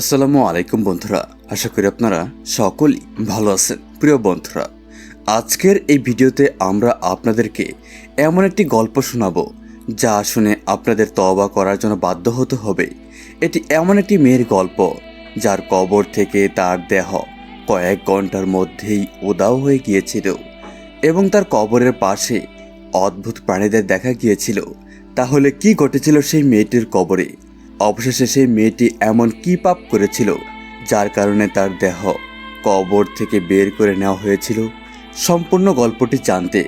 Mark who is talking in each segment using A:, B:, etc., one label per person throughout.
A: আসসালামু আলাইকুম বন্ধুরা। আশা করি আপনারা সকলেই ভালো আছেন। প্রিয় বন্ধুরা, আজকের এই ভিডিওতে আমরা আপনাদেরকে এমন একটি গল্প শোনাবো, যা শুনে আপনাদের তওবা করার জন্য বাধ্য হতে হবে। এটি এমন একটি মেয়ের গল্প, যার কবর থেকে তার দেহ কয়েক ঘণ্টার মধ্যেই উদাও হয়ে গিয়েছিল এবং তার কবরের পাশে অদ্ভুত প্রাণীদের দেখা গিয়েছিল। তাহলে কি ঘটেছিল সেই মেয়েটির কবরে? অবশেষে সেই মেয়েটি এমন কি পাপ করেছিল, যার কারণে তার দেহ কবর থেকে বের করে নেওয়া হয়েছিল, সম্পূর্ণ গল্পটি জানতে।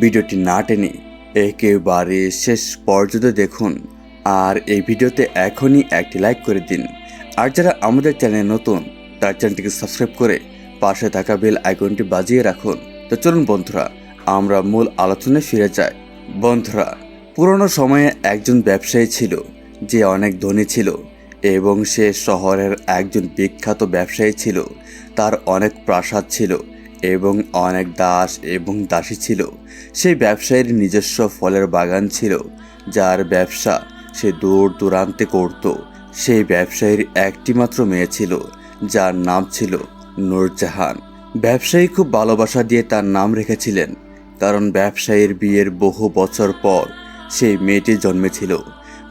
A: ভিডিওটি না টেনে একেবারে শেষ পর্যন্ত দেখুন। আর এই ভিডিওতে এখনই একটি লাইক করে দিন। আর যারা আমাদের চ্যানেলে নতুন, তার চ্যানেলটিকে সাবস্ক্রাইব করে পাশে থাকা বেল আইকনটি বাজিয়ে রাখুন। তো চলুন বন্ধুরা, আমরা মূল আলোচনায় ফিরে যাই। বন্ধুরা, পুরনো সময়ে একজন ব্যবসায়ী ছিল। যে অনেক ধনী ছিল এবং সে শহরের একজন বিখ্যাত ব্যবসায়ী ছিল, তার অনেক প্রাসাদ ছিল এবং অনেক দাস এবং দাসী ছিল। সেই ব্যবসায়ীর নিজস্ব ফলের বাগান ছিল, যার ব্যবসা সে দূর দূরান্তে করত। সেই ব্যবসায়ীর একটিমাত্র মেয়ে ছিল, যার নাম ছিল নূরজাহান। ব্যবসায়ী খুব ভালোবাসা দিয়ে তার নাম রেখেছিলেন, কারণ ব্যবসায়ীর বিয়ের বহু বছর পর সেই মেয়েটি জন্মেছিল।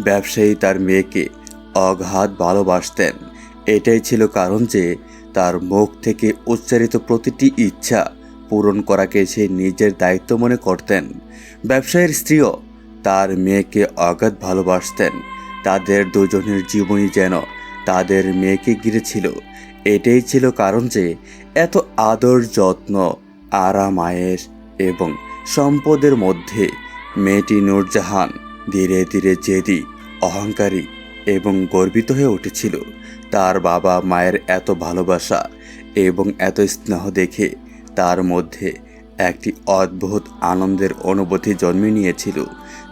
A: ব্যবসায়ী তার মেয়েকে অগাধ ভালোবাসতেন। এটাই ছিল কারণ যে তার মুখ থেকে উচ্চারিত প্রতিটি ইচ্ছা পূরণ করাকে সে নিজের দায়িত্ব মনে করতেন। ব্যবসায়ীর স্ত্রীও তার মেয়েকে অগাধ ভালোবাসতেন। তাদের দুজনের জীবনই যেন তাদের মেয়েকে ঘিরেছিল এটাই ছিল কারণ যে এত আদর যত্ন, আরাম এবং সম্পদের মধ্যে মেয়েটি নূরজাহান ধীরে ধীরে জেদি, অহংকারী এবং গর্বিত হয়ে উঠেছিল। তার বাবা মায়ের এত ভালোবাসা এবং এত স্নেহ দেখে তার মধ্যে একটি অদ্ভুত আনন্দের অনুভূতি জন্মে নিয়েছিল।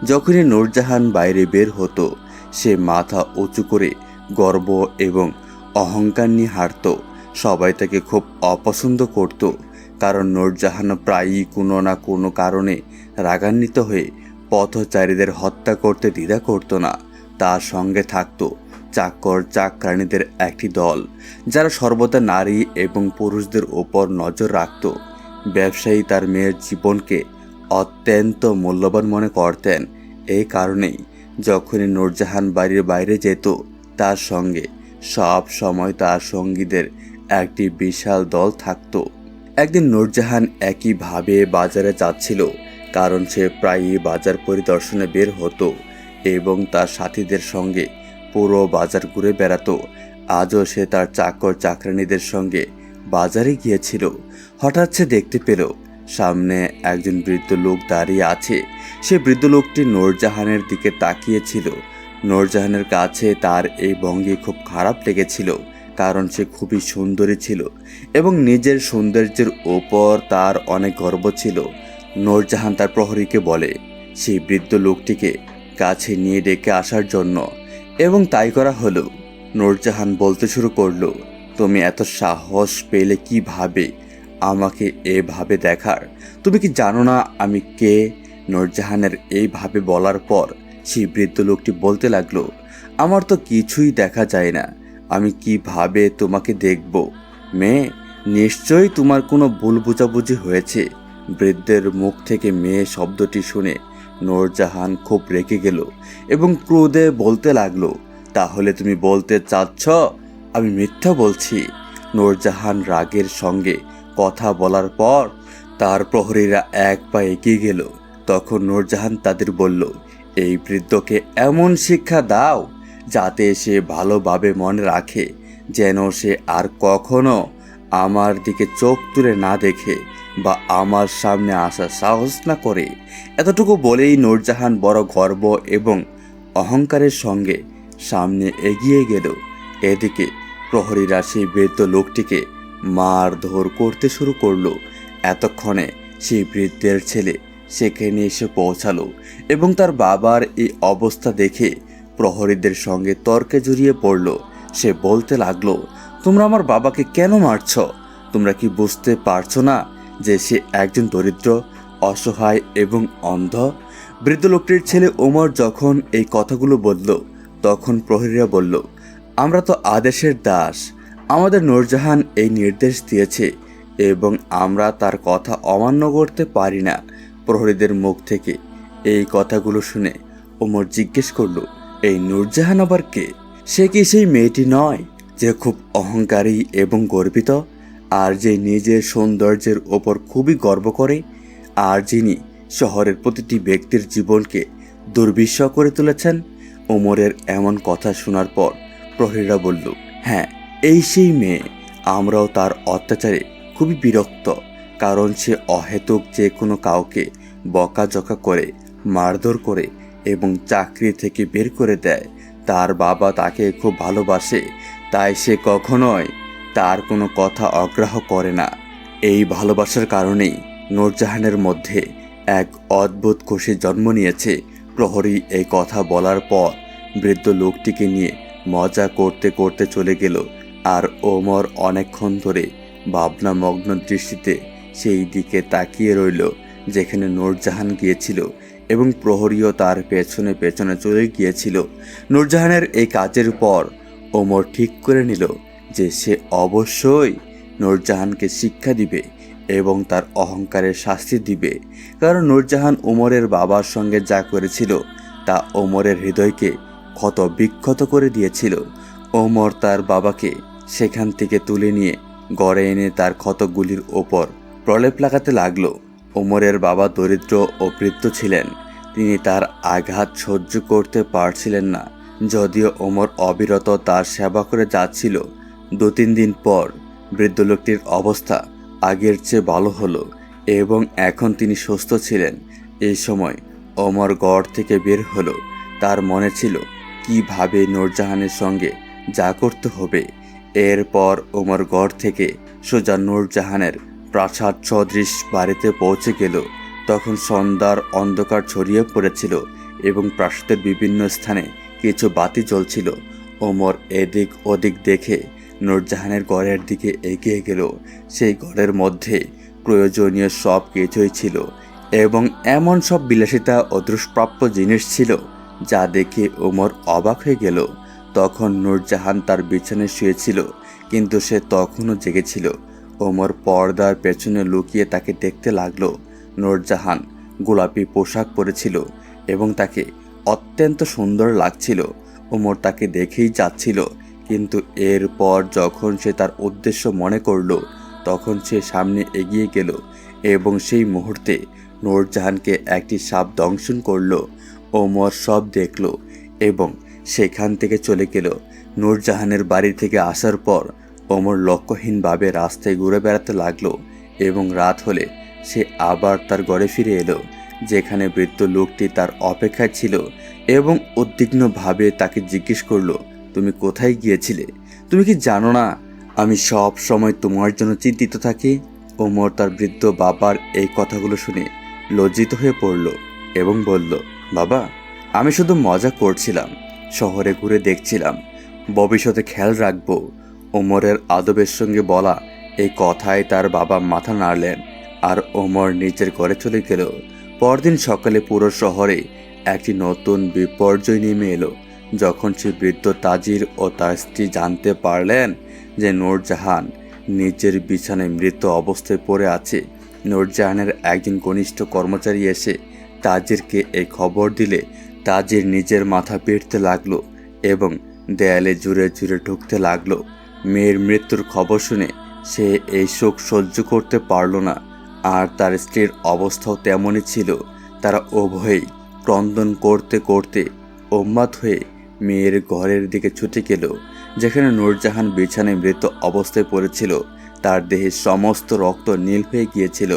A: যখনই নূরজাহান বাইরে বের হতো, সে মাথা উঁচু করে গর্ব এবং অহংকার নিয়ে হাঁটত। সবাই তাকে খুব অপছন্দ করত, কারণ নূরজাহান প্রায়ই কোনো না কোনো কারণে রাগান্বিত হয়ে পথচারীদের হত্যা করতে দ্বিধা করতো না। তার সঙ্গে থাকত চাকর চাকরানীদের একটি দল, যারা সর্বদা নারী এবং পুরুষদের ওপর নজর রাখত। ব্যবসায়ী তার মেয়ের জীবনকে অত্যন্ত মূল্যবান মনে করতেন। এই কারণেই যখনই নূরজাহান বাড়ির বাইরে যেত, তার সঙ্গে সব সময় তার সঙ্গীদের একটি বিশাল দল থাকত। একদিন নূরজাহান একইভাবে বাজারে যাচ্ছিল। কারণ সে প্রায়ই বাজার পরিদর্শনে বের হতো এবং তার সাথীদের সঙ্গে পুরো বাজার ঘুরে বেড়াতো। আজও সে তার চাকর চাকরানীদের সঙ্গে বাজারে গিয়েছিল। হঠাৎ সে দেখতে পেল, সামনে একজন বৃদ্ধ লোক দাঁড়িয়ে আছে। সে বৃদ্ধ লোকটি নূরজাহানের দিকে তাকিয়েছিল। নূরজাহানের কাছে তার এই ভঙ্গি খুব খারাপ লেগেছিল, কারণ সে খুবই সুন্দরী ছিল এবং নিজের সৌন্দর্যের ওপর তার অনেক গর্ব ছিল। নূরজাহান তার প্রহরীকে বলে, সেই বৃদ্ধ লোকটিকে কাছে নিয়ে ডেকে আসার জন্য এবং তাই করা হলো। নূরজাহান বলতে শুরু করল, তুমি এত সাহস পেলে কীভাবে আমাকে এভাবে দেখার? তুমি কি জানো না আমি কে? নূরজাহানের এইভাবে বলার পর সেই বৃদ্ধ লোকটি বলতে লাগল, আমার তো কিছুই দেখা যায় না। আমি কীভাবে তোমাকে দেখব? মেয়ে, নিশ্চয়ই তোমার কোনো ভুল বোঝাবুঝি হয়েছে। বৃদ্ধের মুখ থেকে মেয়ে শব্দটি শুনে নূরজাহান খুব রেগে গেল এবং ক্রোধে বলতে লাগল, তাহলে তুমি বলতে চাচ্ছ আমি মিথ্যা বলছি? নূরজাহান রাগের সঙ্গে কথা বলার পর তার প্রহরীরা এক পা এগিয়ে গেল। তখন নূরজাহান তাদের বলল, এই বৃদ্ধকে এমন শিক্ষা দাও যাতে সে ভালোভাবে মনে রাখে যেন সে আর কখনো আমার দিকে চোখ তুলে না দেখে বা আমার সামনে আসার সাহস না করে, এতটুকু বলেই নূরজাহান বড় গর্ব এবং অহংকারের সঙ্গে সামনে এগিয়ে গেল। এদিকে প্রহরীরা সেই বৃদ্ধ লোকটিকে মারধর করতে শুরু করল। এতক্ষণে সেই বৃদ্ধের ছেলে সেখানে এসে পৌঁছালো এবং তার বাবার এই অবস্থা দেখে প্রহরীদের সঙ্গে তর্কে জড়িয়ে পড়ল। সে বলতে লাগল তোমরা আমার বাবাকে কেন মারছ? তোমরা কি বুঝতে পারছ না যে সে একজন দরিদ্র, অসহায় এবং অন্ধ? বৃদ্ধ লোকটির ছেলে ওমর যখন এই কথাগুলো বলল, তখন প্রহরীরা বলল, আমরা তো আদেশের দাস। আমাদের নূরজাহান এই নির্দেশ দিয়েছে এবং আমরা তার কথা অমান্য করতে পারি না। প্রহরীদের মুখ থেকে এই কথাগুলো শুনে ওমর জিজ্ঞেস করল, এই নূরজাহান আবার কে? সে কি সেই মেয়েটি নয়? যে খুব অহংকারী এবং গর্বিত, আর যে নিজের সৌন্দর্যের ওপর খুবই গর্ব করে, আর যিনি শহরের প্রতিটি ব্যক্তির জীবনকে দুর্বিষহ করে তুলেছেন, ওমরের এমন কথা শোনার পর প্রহরীরা বলল হ্যাঁ এই সেই মেয়ে, আমরাও তার অত্যাচারে খুবই বিরক্ত, কারণ সে অহেতুক যে কোনো কাউকে বকাঝকা করে, মারধর করে এবং চাকরি থেকে বের করে দেয়, তার বাবা তাকে খুব ভালোবাসে তাই সে কখনোই তার কোনো কথা অগ্রাহ করে না। এই ভালোবাসার কারণেই নূরজাহানের মধ্যে এক অদ্ভুত খুশি জন্ম নিয়েছে। প্রহরী এই কথা বলার পর বৃদ্ধ লোকটিকে নিয়ে মজা করতে করতে চলে গেল আর ওমর অনেকক্ষণ ধরে ভাবনামগ্ন দৃষ্টিতে সেই দিকে তাকিয়ে রইল, যেখানে নূরজাহান গিয়েছিল এবং প্রহরীও তার পেছনে পেছনে চলে গিয়েছিল। নূরজাহানের এই কাজের পর ওমর ঠিক করে নিল যে সে অবশ্যই নূরজাহানকে শিক্ষা দিবে এবং তার অহংকারের শাস্তি দিবে। কারণ নূরজাহান ওমরের বাবার সঙ্গে যা করেছিল, তা ওমরের হৃদয়কে ক্ষত বিক্ষত করে দিয়েছিল। ওমর তার বাবাকে সেখান থেকে তুলে নিয়ে গড়ে এনে তার ক্ষতগুলির ওপর প্রলেপ লাগাতে লাগল। ওমরের বাবা দরিদ্র ও বৃদ্ধ ছিলেন, তিনি তার আঘাত সহ্য করতে পারছিলেন না। যদিও ওমর অবিরত তার সেবা করে যাচ্ছিল দু তিন দিন পর বৃদ্ধ লোকটির অবস্থা আগের চেয়ে ভালো হলো এবং এখন তিনি সুস্থ ছিলেন। এই সময় ওমর গড় থেকে বের হলো। তার মনে ছিল, কীভাবে নূরজাহানের সঙ্গে যা করতে হবে? এরপর ওমর গড় থেকে সোজা নূরজাহানের প্রাসাদ সদৃশ বাড়িতে পৌঁছে গেল। তখন সন্ধ্যার অন্ধকার ছড়িয়ে পড়েছিল এবং প্রাসাদের বিভিন্ন স্থানে কিছু বাতি জ্বলছিল। ওমর এদিক ওদিক দেখে নূরজাহানের গড়ের দিকে এগিয়ে গেল। সেই ঘরের মধ্যে প্রয়োজনীয় সব কিছুই ছিল এবং এমন সব বিলাসিতা ও দুষ্প্রাপ্য জিনিস ছিল যা দেখে ওমর অবাক হয়ে গেল। তখন নূরজাহান তার বিছানায় শুয়েছিল, কিন্তু সে তখনও জেগেছিল। ওমর পর্দার পেছনে লুকিয়ে তাকে দেখতে লাগল। নূরজাহান গোলাপি পোশাক পরেছিল এবং তাকে অত্যন্ত সুন্দর লাগছিল। ওমর তাকে দেখেই যাচ্ছিল, কিন্তু এরপর যখন সে তার উদ্দেশ্য মনে করল, তখন সে সামনে এগিয়ে গেল এবং সেই মুহূর্তে নূরজাহানকে একটি সাপ দংশন করল। ওমর সব দেখল এবং সেখান থেকে চলে গেল। নূরজাহানের বাড়ি থেকে আসার পর ওমর লক্ষ্যহীনভাবে রাস্তায় ঘুরে বেড়াতে লাগল এবং রাত হলে সে আবার তার ঘরে ফিরে এলো। যেখানে বৃদ্ধ লোকটি তার অপেক্ষায় ছিল এবং উদ্বিগ্নভাবে তাকে জিজ্ঞেস করল, তুমি কোথায় গিয়েছিলে? তুমি কি জানো না আমি সব সময় তোমার জন্য চিন্তিত থাকি? ওমর তার বৃদ্ধ বাবার এই কথাগুলো শুনে লজ্জিত হয়ে পড়ল এবং বলল, বাবা, আমি শুধু মজা করছিলাম, শহরে ঘুরে দেখছিলাম, ভবিষ্যতে খেয়াল রাখব। ওমরের আদবের সঙ্গে বলা এই কথায় তার বাবা মাথা নাড়লেন আর ওমর নিজের ঘরে চলে গেল। পরদিন সকালে পুরো শহরে একটি নতুন বিপর্যয় নেমে এলো। যখন সে বৃদ্ধ তাজির ও তার স্ত্রী জানতে পারলেন যে নূরজাহান নিজের বিছানায় মৃত অবস্থায় পড়ে আছে, নূরজাহানের একজন ঘনিষ্ঠ কর্মচারী এসে তাজিরকে এই খবর দিলে তাজির নিজের মাথা পিটতে লাগল এবং দেয়ালে জুড়ে জুড়ে ঢুকতে লাগল। মেয়ের মৃত্যুর খবর শুনে সে এই শোক সহ্য করতে পারল না। আর তার স্ত্রীর অবস্থাও তেমনই ছিল। তারা উভয়েই ক্রন্দন করতে করতে উন্মাদ হয়ে মেয়ের ঘরের দিকে ছুটে গেল, যেখানে নূরজাহান বিছানায় মৃত অবস্থায় পড়েছিল। তার দেহের সমস্ত রক্ত নীল হয়ে গিয়েছিল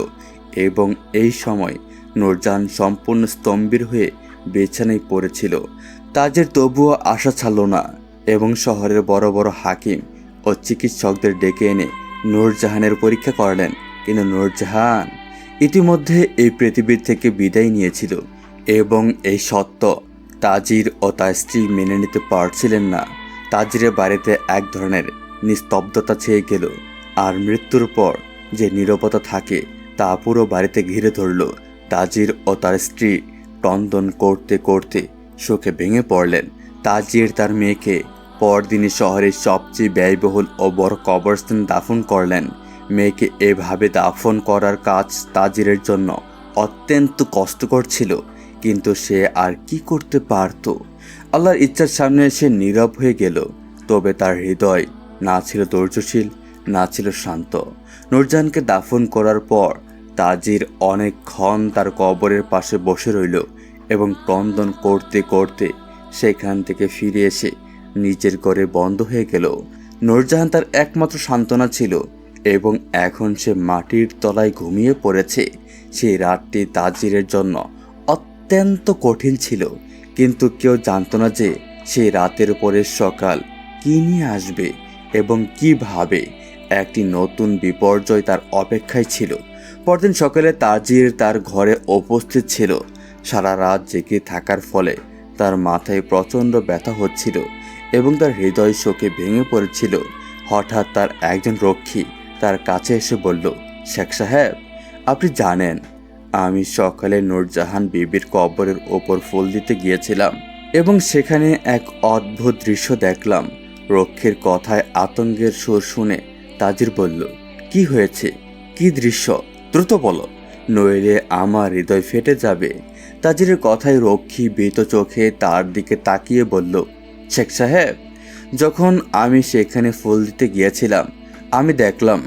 A: এবং এই সময় নূরজাহান সম্পূর্ণ স্তম্ভীর হয়ে বিছানায় পড়েছিল। তাজের তবুও আশা ছাড়ল না এবং শহরের বড় বড় হাকিম ও চিকিৎসকদের ডেকে এনে নূরজাহানের পরীক্ষা করালেন। কিন্তু নূরজাহান ইতিমধ্যে এই পৃথিবীর থেকে বিদায় নিয়েছিল এবং এই সত্য তাজির ও তার স্ত্রী মেনে নিতে পারছিলেন না। তাজিরের বাড়িতে এক ধরনের নিস্তব্ধতা ছেয়ে গেল আর মৃত্যুর পর যে নীরবতা থাকে তা পুরো বাড়িতে ঘিরে ধরল। তাজির ও তার স্ত্রী টন্দন করতে করতে শোকে ভেঙে পড়লেন। তাজির তার মেয়েকে পরদিনই শহরের সবচেয়ে ব্যয়বহুল ও বড় কবরস্থান দাফন করলেন। মেয়েকে এভাবে দাফন করার কাজ তাজিরের জন্য অত্যন্ত কষ্টকর ছিল, কিন্তু সে আর কি করতে পারত? আল্লাহর ইচ্ছার সামনে সে নীরব হয়ে গেল, তবে তার হৃদয় না ছিল ধৈর্যশীল, না ছিল শান্ত। নূরজাহানকে দাফন করার পর তাজির অনেকক্ষণ তার কবরের পাশে বসে রইল এবং ক্রন্দন করতে করতে সেখান থেকে ফিরে এসে নিজের ঘরে বন্ধ হয়ে গেল। নুরজাহান তার একমাত্র সান্ত্বনা ছিল এবং এখন সে মাটির তলায় ঘুমিয়ে পড়েছে। সেই রাতটি তাজিরের জন্য অত্যন্ত কঠিন ছিল, কিন্তু কেউ জানতো না যে সেই রাতের পরের সকাল কি নিয়ে আসবে এবং কীভাবে একটি নতুন বিপর্যয় তার অপেক্ষায় ছিল। পরদিন সকালে তাজির তার ঘরে উপস্থিত ছিল। সারা রাত জেগে থাকার ফলে তার মাথায় প্রচণ্ড ব্যথা হচ্ছিল এবং তার হৃদয় শোকে ভেঙে পড়েছিল। হঠাৎ তার একজন রক্ষী তার কাছে এসে বলল, শেখ সাহেব, আপনি জানেন, আমি সকালে নূরজাহান বিবির কবরের ওপর ফুল দিতে গিয়েছিলাম এবং সেখানে এক অদ্ভুত দৃশ্য দেখলাম। রক্ষীর কথায় আতঙ্কের সুর শুনে তাজির বলল, কি হয়েছে? কি দৃশ্য? দ্রুত বলো। নইলে আমার হৃদয় ফেটে যাবে। তাজিরের কথায় রক্ষী বেত চোখে তার দিকে তাকিয়ে বলল, শেখ সাহেব, যখন আমি সেখানে ফুল দিতে গিয়েছিলাম আমি দেখলাম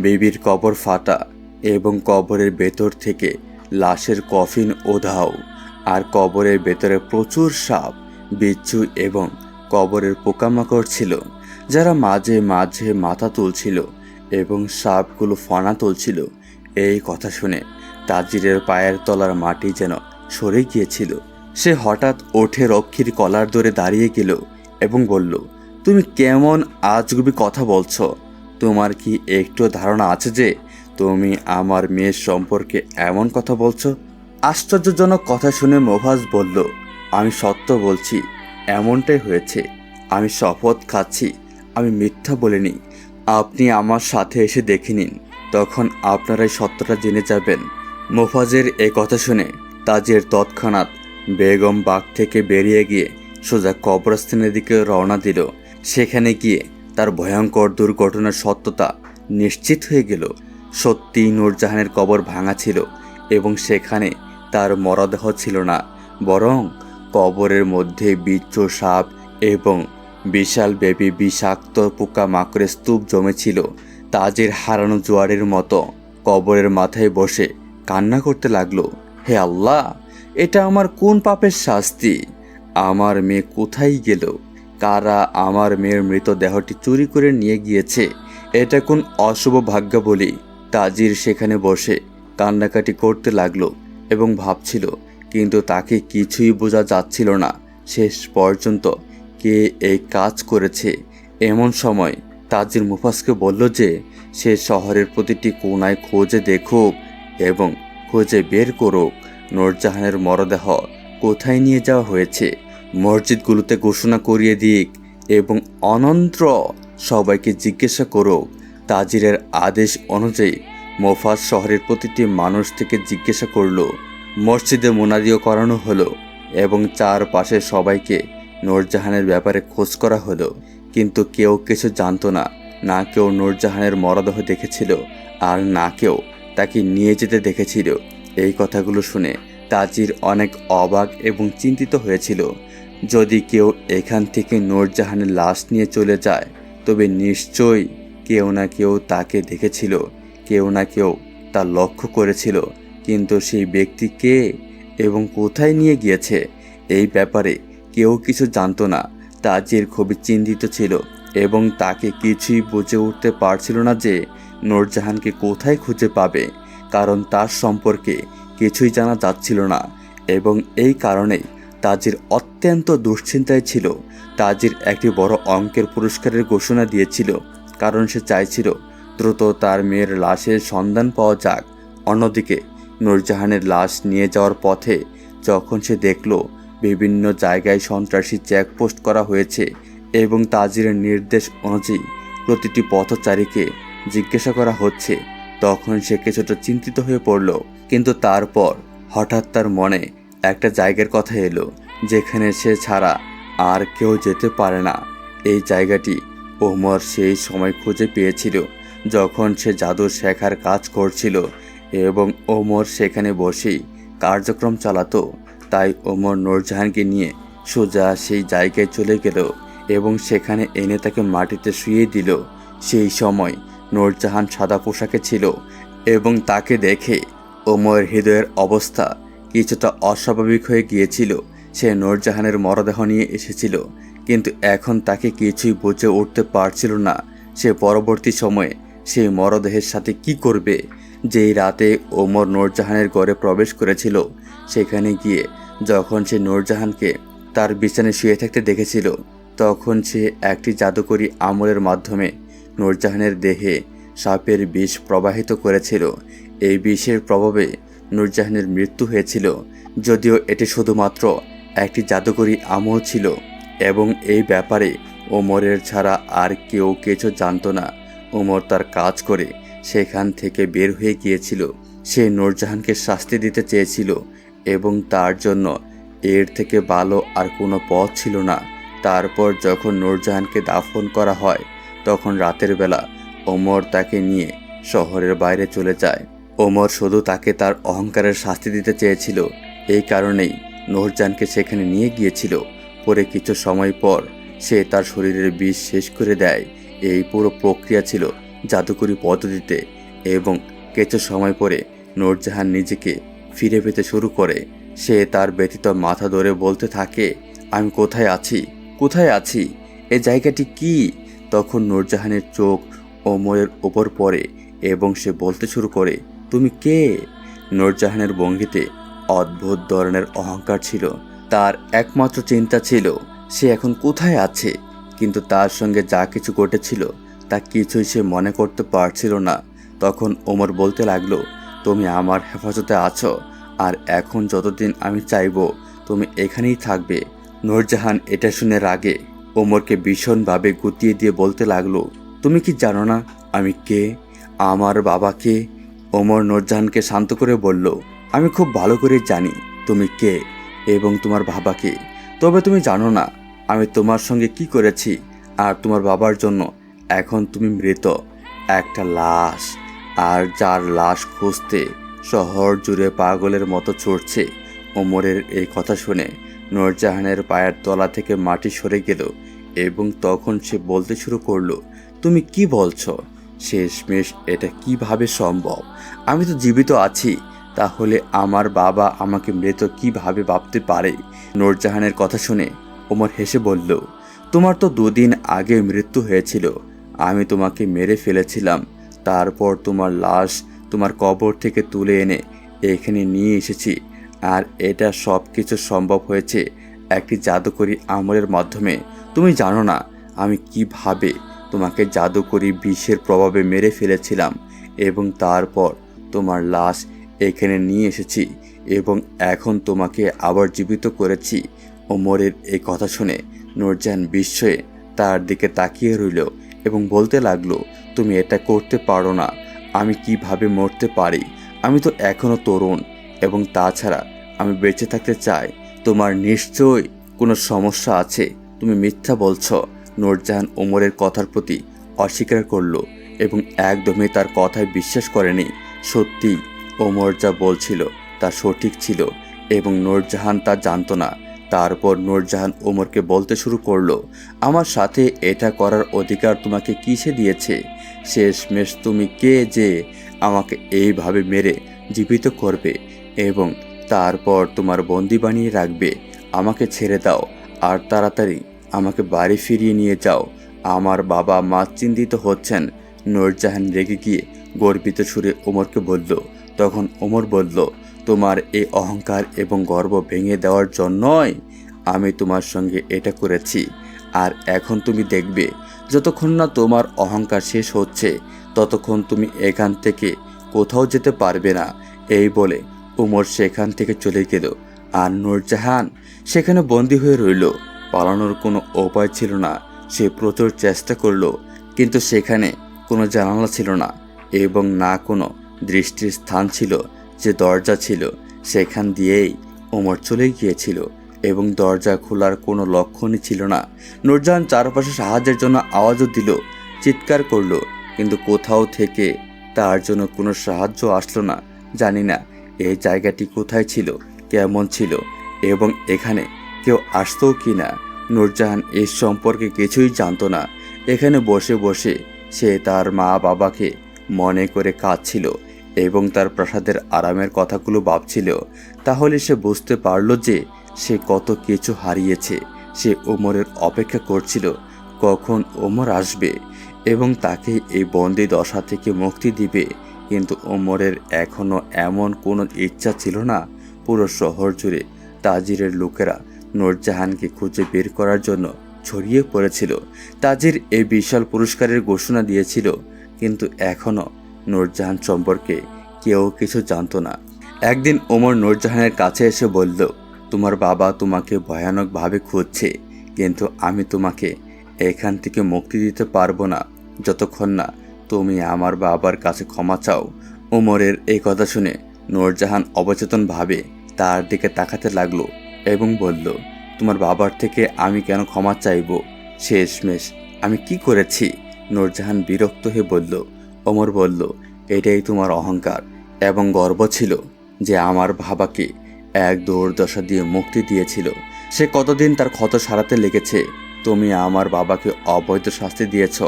A: বেবির কবর ফাটা এবং কবরের ভেতর থেকে লাশের কফিন ওধাও আর কবরের ভেতরে প্রচুর সাপ, বিচ্ছু এবং কবরের পোকামাকড় ছিল, যারা মাঝে মাঝে মাথা তুলছিল এবং সাপগুলো ফনা তুলছিল। এই কথা শুনে তাজিরের পায়ের তলার মাটি যেন সরে গিয়েছিল। সে হঠাৎ ওঠে রক্ষীর কলার ধরে দাঁড়িয়ে গেল এবং বলল, তুমি কেমন আজগুবি কথা বলছো? তোমার কি একটু ধারণা আছে যে তুমি আমার মেয়ের সম্পর্কে এমন কথা বলছো? আশ্চর্যজনক কথা শুনে মোভাজ বলল, আমি সত্য বলছি, এমনটাই হয়েছে। আমি শপথ খাচ্ছি, আমি মিথ্যা বলিনি। আপনি আমার সাথে এসে দেখে নিন, তখন আপনারাই সত্যটা জেনে যাবেন। মোফাজের এ কথা শুনে তাজের তৎক্ষণাৎ বেগম বাগ থেকে বেরিয়ে গিয়ে সোজা কবরস্থানের দিকে রওনা দিল। সেখানে গিয়ে তার ভয়ঙ্কর দুর্ঘটনার সত্যতা নিশ্চিত হয়ে গেল। সত্যি নূরজাহানের কবর ভাঙা ছিল এবং সেখানে তার মরদেহ ছিল না, বরং কবরের মধ্যে বিচ্ছ সাপ এবং বিশাল ব্যাপী বিষাক্ত পোকা মাকড়ের স্তূপ জমেছিল। তাজের হারানো জোয়ারের মতো কবরের মাথায় বসে কান্না করতে লাগল, হে আল্লাহ, এটা আমার কোন পাপের শাস্তি? আমার মেয়ে কোথায় গেল? কারা আমার মেয়ের মৃতদেহটি চুরি করে নিয়ে গিয়েছে। এটা কোন অশুভ ভাগ্য বলি? তাজির সেখানে বসে কান্নাকাটি করতে লাগল এবং ভাবছিল, কিন্তু তাকে কিছুই বোঝা যাচ্ছিল না। শেষ পর্যন্ত কে এই কাজ করেছে? এমন সময় তাজির মুফাসকে বলল যে, সে শহরের প্রতিটি কোনায় খোঁজে দেখুক এবং খোঁজে বের করুক। নূরজাহানের মরদেহ কোথায় নিয়ে যাওয়া হয়েছে? মসজিদগুলোতে ঘোষণা করিয়ে দিক এবং অনন্ত্র সবাইকে জিজ্ঞাসা করুক। তাজিরের আদেশ অনুযায়ী মোফাজ শহরের প্রতিটি মানুষ থেকে জিজ্ঞাসা করল। মসজিদে মোনাদিও করানো হলো এবং চারপাশে সবাইকে নূরজাহানের ব্যাপারে খোঁজ করা হলো। কিন্তু কেউ কিছু জানতো না না কেউ নূরজাহানের মরদেহ দেখেছিল আর না কেউ তাকে নিয়ে যেতে দেখেছিল। এই কথাগুলো শুনে তাজির অনেক অবাক এবং চিন্তিত হয়েছিল। যদি কেউ এখান থেকে নূরজাহানের লাশ নিয়ে চলে যায়, তবে নিশ্চয়ই কেউ না কেউ তাকে দেখেছিল, কেউ না কেউ তা লক্ষ্য করেছিল। কিন্তু সেই ব্যক্তি কে এবং কোথায় নিয়ে গিয়েছে, এই ব্যাপারে কেউ কিছু জানতো না। তাজির খুবই চিন্তিত ছিল এবং তাকে কিছুই বুঝে উঠতে পারছিল না যে নূরজাহানকে কোথায় খুঁজে পাবে, কারণ তার সম্পর্কে কিছুই জানা যাচ্ছিল না এবং এই কারণেই তাজির অত্যন্ত দুশ্চিন্তায় ছিল। তাজির একটি বড় অঙ্কের পুরস্কারের ঘোষণা দিয়েছিল, কারণ সে চাইছিল দ্রুত তার মেয়ের লাশের সন্ধান পাওয়া যাক। অন্যদিকে, নূরজাহানের লাশ নিয়ে যাওয়ার পথে যখন সে দেখল বিভিন্ন জায়গায় সন্ত্রাসী চেকপোস্ট করা হয়েছে এবং তাজিরের নির্দেশ অনুযায়ী প্রতিটি পথচারীকে জিজ্ঞাসা করা হচ্ছে, তখন সে কিছুটা চিন্তিত হয়ে পড়ল। কিন্তু তারপর হঠাৎ তার মনে একটা জায়গার কথা এলো, যেখানে সে ছাড়া আর কেউ যেতে পারে না। এই জায়গাটি ওমর সেই সময় খুঁজে পেয়েছিল, যখন সে জাদু শেখার কাজ করছিল এবং ওমর সেখানে বসেই কার্যক্রম চালাতো। তাই ওমর নূরজাহানকে নিয়ে সোজা সেই জায়গায় চলে গেল এবং সেখানে এনে তাকে মাটিতে শুয়ে দিল। সেই সময় নূরজাহান সাদা পোশাকে ছিল এবং তাকে দেখে ওমর হৃদয়ের অবস্থা কিছুটা অস্বাভাবিক হয়ে গিয়েছিল। সে নূরজাহানের মরদেহ নিয়ে এসেছিল, কিন্তু এখন তাকে কিছুই বুঝে উঠতে পারছিল না। সে পরবর্তী সময়ে সেই মরদেহের সাথে কি করবে? যেই রাতে ওমর নূরজাহানের ঘরে প্রবেশ করেছিল, সেখানে গিয়ে যখন সে নূরজাহানকে তার বিছানায় শুয়ে থাকতে দেখেছিল, তখন সে একটি জাদুকরী আমলের মাধ্যমে নূরজাহানের দেহে সাপের বিষ প্রবাহিত করেছিল। এই বিষের প্রভাবে নূরজাহানের মৃত্যু হয়েছিল, যদিও এটি শুধুমাত্র একটি জাদুকরী আমল ছিল এবং এই ব্যাপারে ওমরের ছাড়া আর কেউ কিছু জানতো না। ওমর তার কাজ করে সেখান থেকে বের হয়ে গিয়েছিল। সে নূরজাহানকে শাস্তি দিতে চেয়েছিল এবং তার জন্য এর থেকে ভালো আর কোনো পথ ছিল না। তারপর যখন নূরজাহানকে দাফন করা হয়, তখন রাতের বেলা ওমর তাকে নিয়ে শহরের বাইরে চলে যায়। ওমর শুধু তাকে তার অহংকারের শাস্তি দিতে চেয়েছিল। এই কারণেই নূরজাহানকে সেখানে নিয়ে গিয়েছিল। পরে কিছু সময় পর সে তার শরীরের বিষ শেষ করে দেয়। এই পুরো প্রক্রিয়া ছিল জাদুকরি পদ্ধতিতে এবং কিছু সময় পরে নূরজাহান নিজেকে ফিরে পেতে শুরু করে। সে তার ব্যতীত মাথা ধরে বলতে থাকে, আমি কোথায় আছি? কোথায় আছি? এ জায়গাটি কি? তখন নূরজাহানের চোখ ওমরের ওপর পড়ে এবং সে বলতে শুরু করে তুমি কে? নূরজাহানের ভঙ্গিতে অদ্ভুত ধরনের অহংকার ছিল। তার একমাত্র চিন্তা ছিল, সে এখন কোথায় আছে? কিন্তু তার সঙ্গে যা কিছু ঘটেছিল, তা কিছুই সে মনে করতে পারছিল না। তখন ওমর বলতে লাগল, তুমি আমার হেফাজতে আছো, আর এখন যতদিন আমি চাইব, তুমি এখানেই থাকবে। নূরজাহান এটা শুনে রাগে ওমরকে ভীষণভাবে গুতিয়ে দিয়ে বলতে লাগল, তুমি কি জানো না আমি কে? আমার বাবাকে ওমর নূরজাহানকে শান্ত করে বলল, আমি খুব ভালো করে জানি তুমি কে এবং তোমার বাবা কে। তবে তুমি জানো না, আমি তোমার সঙ্গে কি করেছি আর তোমার বাবার জন্য এখন তুমি মৃত। একটা লাশ, আর যার লাশ খুঁজতে শহর জুড়ে পাগলের মতো ছুটছে। ওমরের এই কথা শুনে নূরজাহানের পায়ের তলা থেকে মাটি সরে গেল এবং তখন সে বলতে শুরু করল, তুমি কি বলছো? শেষমেশ এটা কীভাবে সম্ভব? আমি তো জীবিত আছি, তাহলে আমার বাবা আমাকে মৃত কীভাবে ভাবতে পারে? নূরজাহানের কথা শুনে ওমর হেসে বলল, তোমার তো দুদিন আগে মৃত্যু হয়েছিল, আমি তোমাকে মেরে ফেলেছিলাম, তারপর তোমার লাশ তোমার কবর থেকে তুলে এনে এখানে নিয়ে এসেছি, আর এটা সব কিছু সম্ভব হয়েছে একটি জাদুকরি আমলের মাধ্যমে। তুমি জানো না আমি কীভাবে তোমাকে জাদুকরি বিষের প্রভাবে মেরে ফেলেছিলাম এবং তারপর তোমার লাশ এখানে নিয়ে এসেছি এবং এখন তোমাকে আবার জীবিত করেছি। ওমরের এই কথা শুনে নূরজাহান বিস্ময়ে তার দিকে তাকিয়ে রইল এবং বলতে লাগল, তুমি এটা করতে পারো না। আমি কীভাবে মরতে পারি? আমি তো এখনও তরুণ এবং তাছাড়া আমি বেঁচে থাকতে চাই। তোমার নিশ্চয়ই কোনো সমস্যা আছে। তুমি মিথ্যা বলছো। নূরজাহান ওমরের কথার প্রতি অস্বীকার করল এবং একদমই তার কথায় বিশ্বাস করেনি। সত্যি, ওমর যা বলছিল তা সঠিক ছিল এবং নূরজাহান তা জানতো না। তারপর নূরজাহান ওমরকে বলতে শুরু করল, আমার সাথে এটা করার অধিকার তোমাকে কিসে দিয়েছে? শেষমেশ তুমি কে যে আমাকে এইভাবে মেরে জীবিত করবে এবং তারপর তোমার বন্দি বানিয়ে রাখবে? আমাকে ছেড়ে দাও, আর তাড়াতাড়ি আমাকে বাড়ি ফিরিয়ে নিয়ে যাও। আমার বাবা মা চিন্তিত হচ্ছেন। নূরজাহান রেগে গিয়ে গর্বিত সুরে ওমরকে বলল, তখন ওমর বলল, তোমার এই অহংকার এবং গর্ব ভেঙে দেওয়ার জন্যই আমি তোমার সঙ্গে এটা করেছি। আর এখন তুমি দেখবে, যতক্ষণ না তোমার অহংকার শেষ হচ্ছে, ততক্ষণ তুমি এখান থেকে কোথাও যেতে পারবে না এই বলে উমর সেখান থেকে চলে গেল। আর নূরজাহান সেখানে বন্দি হয়ে রইল। পালানোর কোনো উপায় ছিল না। সে প্রচুর চেষ্টা করল, কিন্তু সেখানে কোনো জানালা ছিল না এবং না কোনো দৃষ্টির স্থান ছিল যে দরজা ছিল। সেখান দিয়েই ওমর চলে গিয়েছিল এবং দরজা খোলার কোনো লক্ষণই ছিল না। নূরজাহান চারপাশে সাহায্যের জন্য আওয়াজও দিল, চিৎকার করল, কিন্তু কোথাও থেকে তার জন্য কোনো সাহায্য আসলো না। জানি না এই জায়গাটি কোথায় ছিল, কেমন ছিল এবং এখানে কেউ আসতো কি না, নূরজাহান এর সম্পর্কে কিছুই জানতো না। এখানে বসে বসে সে তার মা বাবাকে মনে করে কাঁদছিল এবং তার প্রাসাদের আরামের কথাগুলো ভাবছিল। তাহলে সে বুঝতে পারল যে সে কত কিছু হারিয়েছে। সে ওমরের অপেক্ষা করছিল, কখন ওমর আসবে এবং তাকে এই বন্দি দশা থেকে মুক্তি দিবে। কিন্তু ওমরের এখনও এমন কোনো ইচ্ছা ছিল না, পুরো শহর জুড়ে তাজিরের লোকেরা নূরজাহানকে খুঁজে বের করার জন্য ছড়িয়ে পড়েছিল। তাজির এই বিশাল পুরস্কারের ঘোষণা দিয়েছিল, কিন্তু এখনও নূরজাহান সম্পর্কে কেউ কিছু জানতো না। একদিন ওমর নূরজাহানের কাছে এসে বলল, তোমার বাবা তোমাকে ভয়ানকভাবে খুঁজছে, কিন্তু আমি তোমাকে এখান থেকে মুক্তি দিতে পারব না। যতক্ষণ না তুমি আমার বাবার কাছে ক্ষমা চাও। ওমরের এই কথা শুনে নূরজাহান অবচেতনভাবে তার দিকে তাকাতে লাগল। এবং বলল, তোমার বাবার থেকে আমি কেন ক্ষমা চাইব? শেষমেশ আমি কি করেছি? নূরজাহান বিরক্ত হয়ে বলল অমর বলল, এটাই তোমার অহংকার এবং গর্ব ছিল যে আমার বাবাকে এক দুর্দশা দিয়ে মুক্তি দিয়েছিল। সে কতদিন তার ক্ষত সারাতে লেগেছে? তুমি আমার বাবাকে অবৈধ শাস্তি দিয়েছ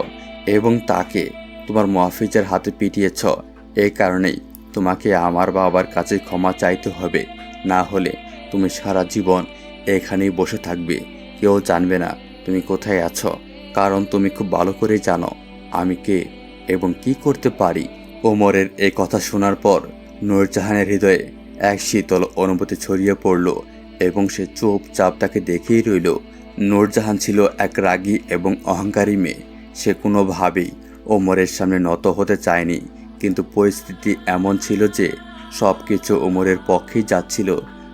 A: এবং তাকে তোমার মহাফিজের হাতে পিটিয়েছ। এই কারণেই তোমাকে আমার বাবার কাছে ক্ষমা চাইতে হবে। না হলে তুমি সারা জীবন এখানেই বসে থাকবে। কেউ জানবে না তুমি কোথায় আছো, কারণ তুমি খুব ভালো করে জানো আমি কে এবং কি করতে পারি। ওমরের এই কথা শোনার পর নূরজাহানের হৃদয়ে এক শীতল অনুভূতি ছড়িয়ে পড়ল এবং সে চুপচাপ তাকে দেখেই রইল। নূরজাহান ছিল এক রাগী এবং অহংকারী মেয়ে। সে কোনোভাবেই ওমরের সামনে নত হতে চায়নি, কিন্তু পরিস্থিতি এমন ছিল যে সব কিছু ওমরের পক্ষেই যাচ্ছিল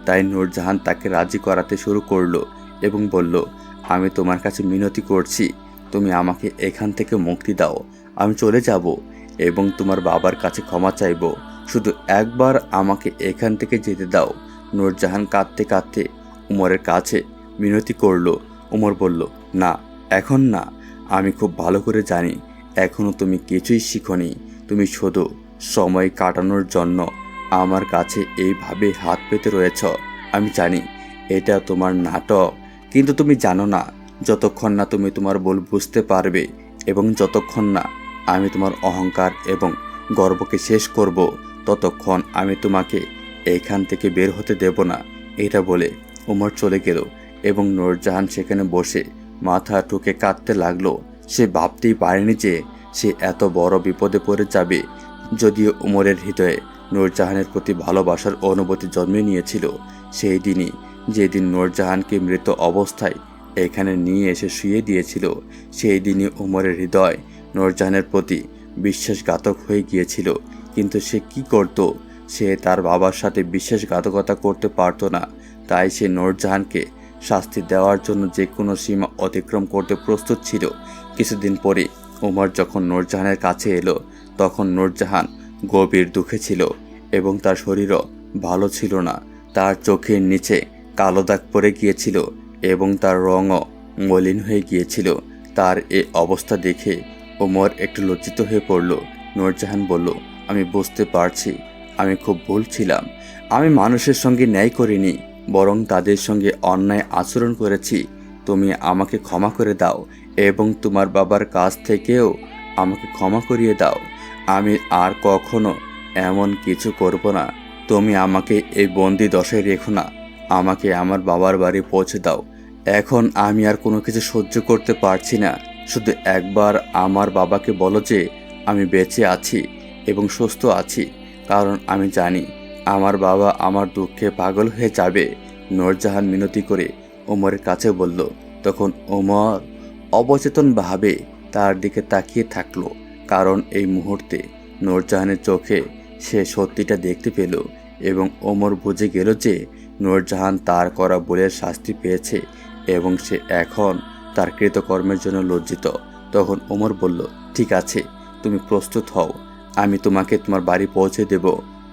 A: তাই নূরজাহান তাকে রাজি করাতে শুরু করল এবং বলল, আমি তোমার কাছে মিনতি করছি। তুমি আমাকে এখান থেকে মুক্তি দাও। আমি চলে যাব এবং তোমার বাবার কাছে ক্ষমা চাইব। শুধু একবার আমাকে এখান থেকে যেতে দাও। নূরজাহান কাঁদতে কাঁদতে উমরের কাছে মিনতি করল। উমর বলল, না, এখন না। আমি খুব ভালো করে জানি। এখনও তুমি কিছুই শিখনি। তুমি শুধু সময় কাটানোর জন্য আমার কাছে এইভাবে হাত পেতে রয়েছ, আমি জানি এটা তোমার নাটক, কিন্তু তুমি জানো না, যতক্ষণ না তুমি তোমার ভুল বুঝতে পারবে এবং যতক্ষণ না আমি তোমার অহংকার এবং গর্বকে শেষ করব, ততক্ষণ আমি তোমাকে এখান থেকে বের হতে দেব না, এটা বলে উমর চলে গেল এবং নূরজাহান সেখানে বসে মাথা ঠুকে কাঁদতে লাগল। সে ভাবতেই পারেনি যে সে এত বড় বিপদে পড়ে যাবে, যদিও উমরের হৃদয়ে নূরজাহানের প্রতি ভালোবাসার অনুভূতি জন্মে নিয়েছিল সেই দিনই। যেদিন নূরজাহানকে মৃত অবস্থায় এখানে নিয়ে এসে শুয়ে দিয়েছিল, সেই দিনই উমরের হৃদয় নূরজাহানের প্রতি বিশ্বাসঘাতক হয়ে গিয়েছিল। কিন্তু সে কি করত? সে তার বাবার সাথে বিশ্বাসঘাতকতা করতে পারত না। তাই সে নূরজাহানকে শাস্তি দেওয়ার জন্য যে কোনো সীমা অতিক্রম করতে প্রস্তুত ছিল। কিছুদিন পরে উমর যখন নূরজাহানের কাছে এলো, তখন নূরজাহান গভীর দুঃখে ছিল এবং তার শরীরও ভালো ছিল না। তার চোখের নিচে কালো দাগ পড়ে গিয়েছিল এবং তার রঙও মলিন হয়ে গিয়েছিল। তার এ অবস্থা দেখে ওমর একটু লজ্জিত হয়ে পড়ল। নূরজাহান বলল, আমি বুঝতে পারছি। আমি খুব ভুল ছিলাম। আমি মানুষের সঙ্গে ন্যায় করিনি, বরং তাদের সঙ্গে অন্যায় আচরণ করেছি। তুমি আমাকে ক্ষমা করে দাও এবং তোমার বাবার কাছ থেকেও আমাকে ক্ষমা করিয়ে দাও। আমি আর কখনো এমন কিছু করব না। তুমি আমাকে এই বন্দি দশায় রেখো না। আমাকে আমার বাবার বাড়ি পৌঁছে দাও। এখন আমি আর কোনো কিছু সহ্য করতে পারছি না। শুধু একবার আমার বাবাকে বলো যে আমি বেঁচে আছি এবং সুস্থ আছি, কারণ আমি জানি আমার বাবা আমার দুঃখে পাগল হয়ে যাবে। নূরজাহান মিনতি করে ওমরের কাছে বলল, তখন ওমর অবচেতনভাবে তার দিকে তাকিয়ে থাকল। কারণ এই মুহূর্তে নূরজাহানের চোখে সে সত্যিটা দেখতে পেল এবং ওমর বুঝে গেল যে নূরজাহান তার করা বলের শাস্তি পেয়েছে এবং সে এখন তার কৃতকর্মের জন্য লজ্জিত। তখন ওমর বলল, ঠিক আছে, তুমি প্রস্তুত হও। আমি তোমাকে তোমার বাড়ি পৌঁছে দেব।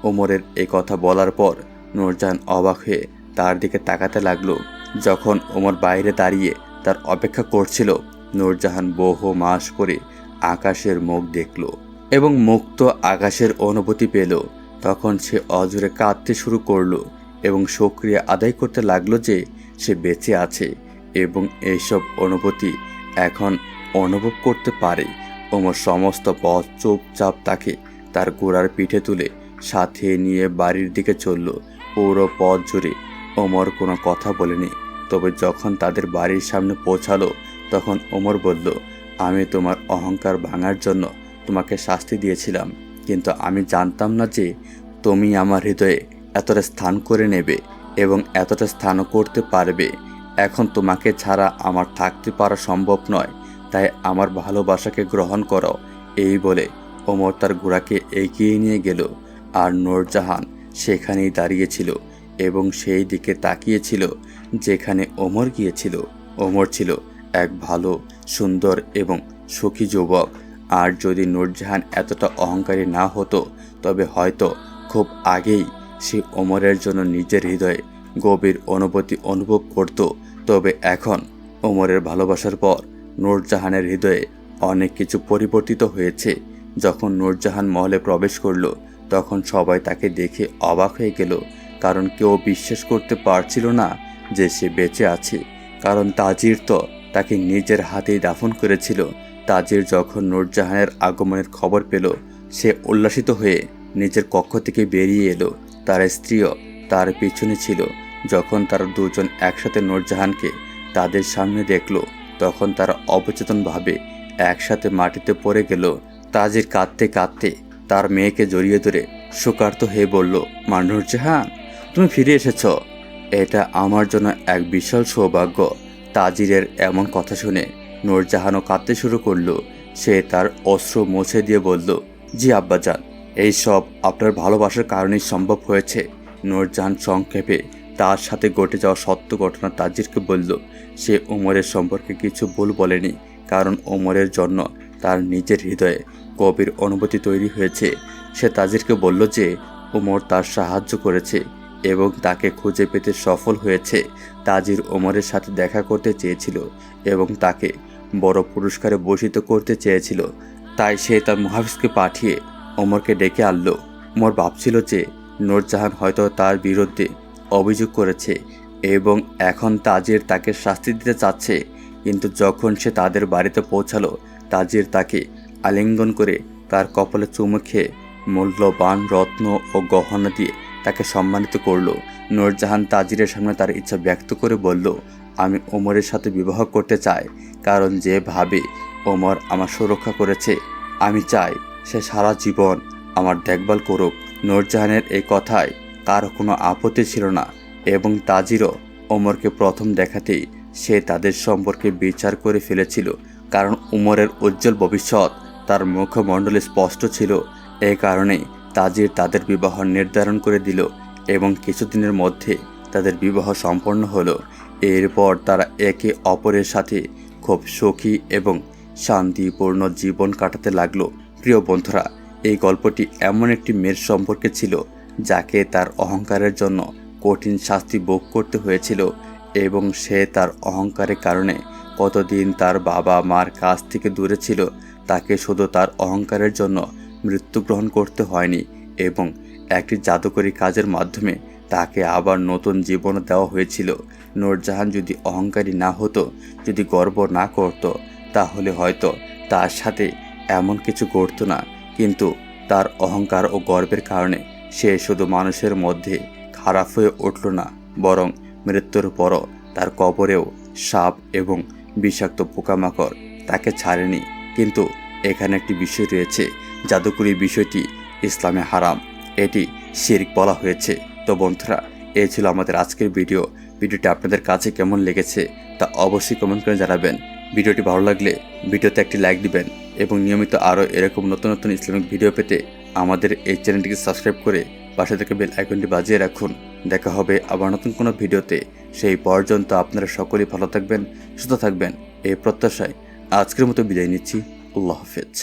A: ওমরের এই কথা বলার পর নূরজাহান অবাক হয়ে তার দিকে তাকাতে লাগল। যখন ওমর বাইরে দাঁড়িয়ে তার অপেক্ষা করছিল, নূরজাহান বহু মাস পরে আকাশের মুখ দেখল এবং মুক্ত আকাশের অনুভূতি পেল। তখন সে অজরে কাঁদতে শুরু করল এবং সক্রিয় আদায় করতে লাগল যে সে বেঁচে আছে এবং এইসব অনুভূতি এখন অনুভব করতে পারে। ওমর সমস্ত পথ চুপচাপ তাকে তার গোড়ার পিঠে তুলে সাথে নিয়ে বাড়ির দিকে চলল। পুরো পথ জুড়ে ওমর কোনো কথা বলেনি। তবে যখন তাদের বাড়ির সামনে পৌঁছালো, তখন ওমর বলল আমি তোমার অহংকার ভাঙার জন্য তোমাকে শাস্তি দিয়েছিলাম। কিন্তু আমি জানতাম না যে তুমি আমার হৃদয়ে এতটা স্থান করে নেবে এবং এতটা স্থানও করতে পারবে। এখন তোমাকে ছাড়া আমার থাকতে পারা সম্ভব নয়। তাই আমার ভালোবাসাকে গ্রহণ করো। এই বলে ওমর তার ঘোড়াকে এগিয়ে নিয়ে গেল। আর নূরজাহান সেখানেই দাঁড়িয়েছিল এবং সেই দিকে তাকিয়েছিল যেখানে ওমর গিয়েছিল। ওমর ছিল এক ভালো, সুন্দর এবং সুখী যুবক। আর যদি নূরজাহান এতটা অহংকারী না হতো, তবে হয়তো খুব আগেই সে ওমরের জন্য নিজের হৃদয়ে গভীর অনুভূতি অনুভব করত। তবে এখন ওমরের ভালোবাসার পর নূরজাহানের হৃদয়ে অনেক কিছু পরিবর্তিত হয়েছে। যখন নূরজাহান মহলে প্রবেশ করল, তখন সবাই তাকে দেখে অবাক হয়ে গেল। কারণ কেউ বিশ্বাস করতে পারছিল না যে সে বেঁচে আছে। কারণ তাজির তো তাকে নিজের হাতেই দাফন করেছিল। তাজির যখন নূরজাহানের আগমনের খবর পেল, সে উল্লাসিত হয়ে নিজের কক্ষ থেকে বেরিয়ে এলো। তার স্ত্রীও তার পিছনে ছিল। যখন তারা দুজন একসাথে নূরজাহানকে তাদের সামনে দেখল, তখন তারা অবচেতনভাবে একসাথে মাটিতে পড়ে গেল। তাজির কাঁদতে কাঁদতে তার মেয়েকে জড়িয়ে ধরে শোকার্ত হয়ে বলল, মা নূরজাহান, তুমি ফিরে এসেছ। এটা আমার জন্য এক বিশাল সৌভাগ্য। তাজিরের এমন কথা শুনে নূরজাহানও কাঁদতে শুরু করল। সে তার অস্ত্র মুছে দিয়ে বলল, জি আব্বাজান, এই সব আপনার ভালোবাসার কারণেই সম্ভব হয়েছে। নূরজাহান সংক্ষেপে তার সাথে ঘটে যাওয়া সত্য ঘটনা তাজিরকে বলল, সে ওমরের সম্পর্কে কিছু ভুল বলেনি, কারণ ওমরের জন্য তার নিজের হৃদয়ে গভীর অনুভূতি তৈরি হয়েছে। সে তাজিরকে বলল যে ওমর তার সাহায্য করেছে এবং তাকে খুঁজে পেতে সফল হয়েছে। তাজির ওমরের সাথে দেখা করতে চেয়েছিল এবং তাকে বড় পুরস্কারে বসিত করতে চেয়েছিল। তাই সে তার মুহাফিজকে পাঠিয়ে ওমরকে ডেকে আনলো। ওমর ভাবছিল যে নূরজাহান হয়তো তার বিরুদ্ধে অভিযোগ করেছে এবং এখন তাজির তাকে শাস্তি দিতে চাচ্ছে। কিন্তু যখন সে তাদের বাড়িতে পৌঁছালো, তাজির তাকে আলিঙ্গন করে তার কপালে চুমু খেয়ে মূল্যবান রত্ন ও গহনা দিয়ে তাকে সম্মানিত করল। নূরজাহান তাজিরের সামনে তার ইচ্ছা ব্যক্ত করে বলল, আমি ওমরের সাথে বিবাহ করতে চাই, কারণ যেভাবে ওমর আমার সুরক্ষা করেছে, আমি চাই সে সারা জীবন আমার দেখভাল করুক। নূরজাহানের এই কথায় কারও কোনো আপত্তি ছিল না, এবং তাজিরও ওমরকে প্রথম দেখাতেই সে তাদের সম্পর্কে বিচার করে ফেলেছিল, কারণ উমরের উজ্জ্বল ভবিষ্যৎ তার মুখমণ্ডলে স্পষ্ট ছিল। এই কারণেই তাজির তাদের বিবাহ নির্ধারণ করে দিল এবং কিছুদিনের মধ্যে তাদের বিবাহ সম্পন্ন হলো। এরপর তারা একে অপরের সাথে খুব সুখী এবং শান্তিপূর্ণ জীবন কাটাতে লাগল। প্রিয় বন্ধুরা, এই গল্পটি এমন একটি মেয়ের সম্পর্কে ছিল যাকে তার অহংকারের জন্য কঠিন শাস্তি ভোগ করতে হয়েছিল এবং সে তার অহংকারের কারণে কতদিন তার বাবা মার কাছ থেকে দূরে ছিল, তাকে শুধু তার অহংকারের জন্য মৃত্যুগ্রহণ করতে হয়নি এবং একটি জাদুকরী কাজের মাধ্যমে তাকে আবার নতুন জীবন দেওয়া হয়েছিল। নূরজাহান যদি অহংকারী না হতো, যদি গর্ব না করত, তাহলে হয়তো তার সাথে এমন কিছু ঘটতো না। কিন্তু তার অহংকার ও গর্বের কারণে সে শুধু মানুষের মধ্যে খারাপ হয়ে উঠল না, বরং মৃত্যুর পরও তার কবরেও সাপ এবং বিষাক্ত পোকামাকড় তাকে ছাড়েনি। কিন্তু এখানে একটি বিষয় রয়েছে জাদুকরি বিষয়টি ইসলামে হারাম। এটি শিরিক বলা হয়েছে। তো বন্ধুরা এই ছিল আমাদের আজকের ভিডিও। ভিডিওটি আপনাদের কাছে কেমন লেগেছে তা অবশ্যই কমেন্ট করে জানাবেন। ভিডিওটি ভালো লাগলে ভিডিওতে একটি লাইক দিবেন এবং নিয়মিত আরও এরকম নতুন নতুন ইসলামিক ভিডিও পেতে আমাদের এই চ্যানেলটিকে সাবস্ক্রাইব করে পাশে থেকে বেল আইকনটি বাজিয়ে রাখুন। দেখা হবে আবার নতুন কোনো ভিডিওতে। সেই পর্যন্ত আপনারা সকলেই ভালো থাকবেন, সুস্থ থাকবেন। এই প্রত্যাশায় আজকের মতো বিদায় নিচ্ছি। আল্লাহ হাফেজ।